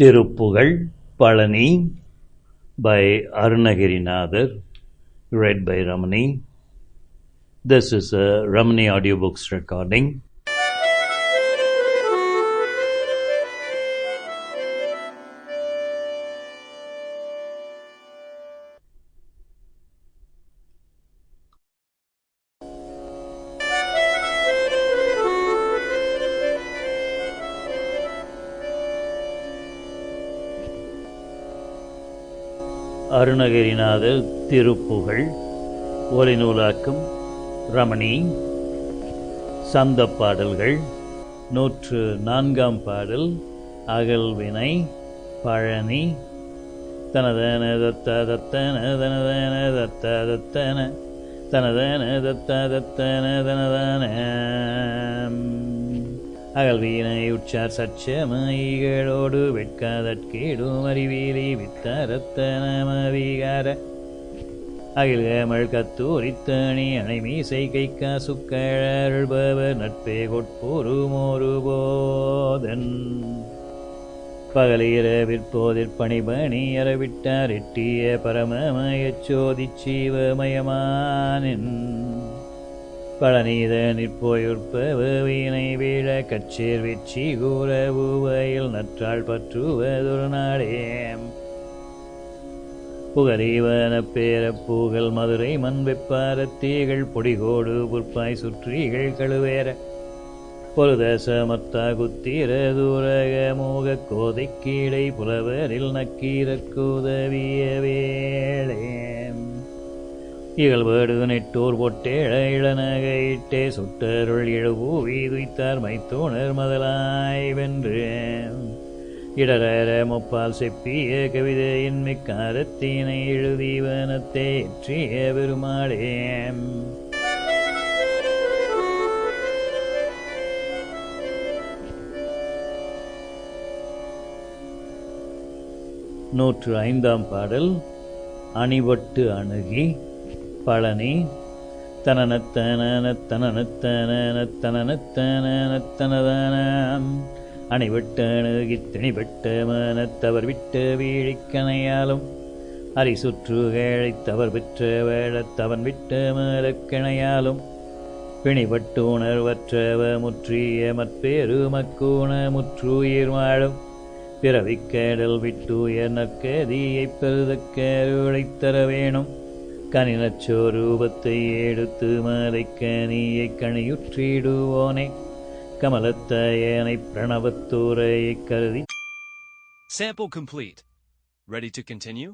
Thiruppugazh Palani by Arunagirinathar, read by Ramani. This is a Ramani audiobooks recording. Arunagirinathar Thiruppugazh ஒலிநூலாக்கம் Ramani. சந்த பாடல்கள் நூற்று நான்காம் பாடல் அகல்வினை பழனி. தனதன தத்த தத்தன தனதன தத்த தத்தன தனதன தத்த தத்தன தனதான. அகல்வீனை உற்சார் சச்சமயிகளோடு வெட்காதற்கேடும் அறிவீலி வித்தரத்தனமவிகார அகில்கமல் கத்தூரித்தணி அணைமீசை கைக்கா சுக்கழல்பவர் நட்பே கொட்பொருமோரு போதன். பகலிர விற்போதிற் பணிபணி அறவிட்டார் எட்டிய பரமமயச்சோதிச் சீவமயமானின். பழநீத நிற்போயுற்பவ வீணை கச்சேர் வெற்றி கூற உவையில் நற்றாள் பற்றுவதொரு நாடே புகரீவன பேரப்பூகள் மதுரை மண் வெப்பாரத்தீகள் பொடிகோடு புற்பாய் சுற்றிகள் கழுவேற. பொருதசமத்தா குத்தீர தூரக மோக கோதை கீழை புலவரில் நக்கீரற்குதவிய வேளே. இகழ்வேடு நெட்டோர் இழ இளநகையிட்டே சுட்டருள் இழவூவி வீதுய்த்தார் மைத்தோணர் முதலாய் வென்று. இடரர முப்பால் செப்பிய கவிதையின் மிக்காரத்தினை எழுதிவனத்தை ஏற்றிய பெருமாளே. நூற்று ஐந்தாம் பாடல் அணிபட்டு அணுகி பழனி. தனனத்தனத்தனனத்தனனத்தனனத்தனனத்தனதனம் அணுகி திணிபட்ட மனத்தவர் விட்டு வீழிக்கணையாலும் அரி சுற்று கேழைத்தவர் பெற்ற வேழத்தவன் விட்டு மேலக்கிணையாலும் பிணிபட்டு உணர்வற்றவ முற்றிய மற்பேரு மக்கூண முற்றுயிர் வாழும் பிறவிக்கேடல் விட்டுயர் நற்கதியைப் பெருதக்கேருளைத் தர வேணும் கனினச்சோரூபத்தை எடுத்து மலைக்கனியைக் கணியுற்றிடுவோனே கமலத்தயனை பிரணவத்தூரையை கருதி Sample complete. Ready to continue?